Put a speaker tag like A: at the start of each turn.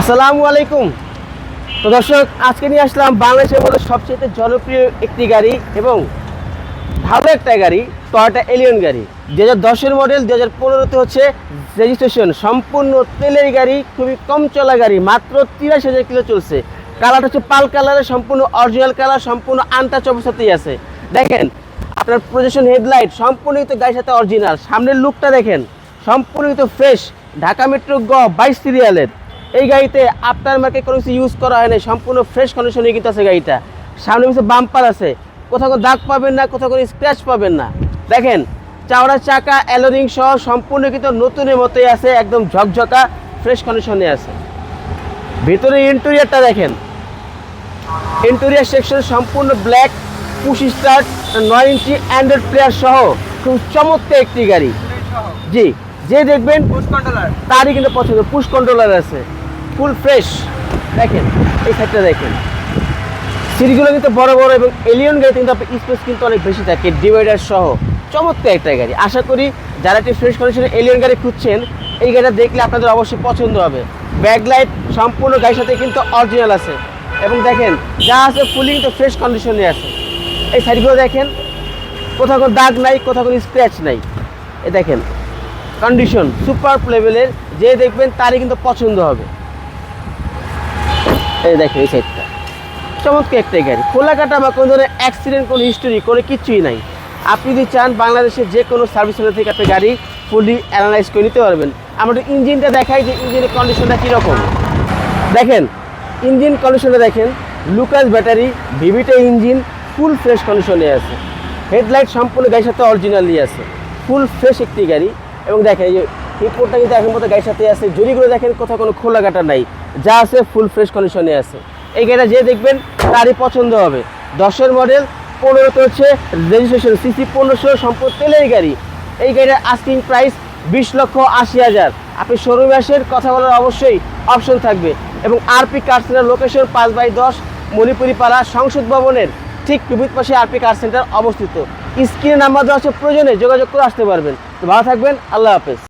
A: আসসালামু আলাইকুম। তো দর্শক, আজকে নিয়ে আসলাম বাংলাদেশের মধ্যে সবচেয়ে জনপ্রিয় একটি গাড়ি এবং ভালো একটা গাড়ি টয়টা এলিয়ন গাড়ি। দু হাজার দশের মডেল দু হাজার পনেরোতে হচ্ছে রেজিস্ট্রেশন সম্পূর্ণ তেলের গাড়ি, খুবই কম চলা গাড়ি, মাত্র তিরাশি হাজার কিলো চলছে। কালারটা হচ্ছে পাল কালারের, সম্পূর্ণ অরিজিনাল কালার সম্পূর্ণ আনটাচ অবস্থাতেই আছে। দেখেন, আপনার প্রজেশন হেডলাইট সম্পূর্ণ কিন্তু গাড়ির সাথে অরিজিনাল সামনের লুকটা দেখেন সম্পূর্ণ কিন্তু ফ্রেশ ঢাকা মেট্রো গ বাইশ সিরিয়ালের। এই গাড়িতে আপনার মার্কে কোনো কিছু ইউজ করা হয় না সম্পূর্ণ ফ্রেশ কন্ডিশনে কিন্তু আছে গাড়িটা। সামনে কিছু বাম্পার আছে কোথাও কোনো দাগ পাবেন না কোথাও কোনো স্ক্র্যাচ পাবেন না। দেখেন চাওড়া চাকা অ্যালোরিং সহ সম্পূর্ণ কিন্তু নতুনের মতোই আছে একদম ঝকঝকা ফ্রেশ কন্ডিশনে আছে। ভিতরে ইন্টেরিয়ারটা দেখেন। ইন্টেরিয়ার সেকশন সম্পূর্ণ ব্ল্যাক পুশ স্টার্ট নয় ইঞ্চি অ্যান্ড্রয়েড প্লেয়ার সহ খুব চমৎকার একটি গাড়ি। জি যে দেখবেন পুশ কন্ট্রোলার তারই কিন্তু পছন্দ পুশ কন্ট্রোলার আছে। Full fresh. দেখেন, এই সাইডটা দেখেন। সিটগুলো কিন্তু বড় বড় এবং এলিয়ন গাড়িতে কিন্তু আপনার স্পেস কিন্তু অনেক বেশি থাকে ডিভাইডার সহ। চমৎকার একটা গাড়ি। আশা করি যারা একটি ফ্রেশ কন্ডিশনে এলিয়ন গাড়ি খুঁজছেন, এই গাড়িটা দেখলে আপনাদের অবশ্যই পছন্দ হবে। ব্যাকলাইট সম্পূর্ণ গাড়ির সাথে কিন্তু অরিজিনাল আছে। এবং দেখেন, যা আছে ফুলি কিন্তু ফ্রেশ কন্ডিশনে আছে। এই সাইডগুলো দেখেন, কোথাও কোনো দাগ নাই, কোথাও কোনো স্ক্র্যাচ নাই। এ দেখেন কন্ডিশন সুপার লেভেলের যে দেখবেন তারই কিন্তু পছন্দ হবে। এই দেখেন এই সাইডটা চমৎকার একটাই গাড়ি। খোলা কাটা বা কোনো ধরনের অ্যাক্সিডেন্ট কোনো হিস্টোরি কোনো কিছুই নাই। আপনি যদি চান বাংলাদেশের যে কোনো সার্ভিস সেন্টার থেকে আপনি গাড়ি ফুলি অ্যানালাইজ করে নিতে পারবেন। আমরা ইঞ্জিনটা দেখাই যে ইঞ্জিনের কন্ডিশনটা কীরকম। দেখেন, ইঞ্জিন কন্ডিশনটা দেখেন। লুকাস ব্যাটারি ভিভিটা ইঞ্জিন ফুল ফ্রেশ কন্ডিশনে আছে। হেডলাইট সম্পূর্ণ গাড়ির সাথে অরিজিনালি আছে। ফুল ফ্রেশ একটি গাড়ি। এবং দেখেন, এই যে হিপোর্টটা কিন্তু এখন মতো গাড়ির সাথে আছে। জড়িগুলো দেখেন কোথাও কোনো খোলা কাটা নাই, যা আছে ফুল ফ্রেশ কন্ডিশনে আছে। এই গাড়িটা যে দেখবেন, তারই পছন্দ হবে। দশের মডেল পনেরোতে হচ্ছে রেজিস্ট্রেশন সিসি পনেরোশো সম্পূর্ণ তেলের গাড়ি। এই গাড়ির আস্কিং প্রাইস বিশ লক্ষ আশি হাজার। আপনি শোরুমে আসেন, কথা বলার অবশ্যই অপশন থাকবে। এবং আরপি কার সেন্টার লোকেশন পাঁচ বাই দশ মণিপুরি পাড়া সংসদ ভবনের ঠিক বিপরীত পাশে আরপি কার সেন্টার অবস্থিত। স্ক্রিনে নাম্বার দেওয়া আছে, প্রয়োজনে যোগাযোগ করে আসতে পারবেন। তো ভালো থাকবেন, আল্লাহ হাফেজ।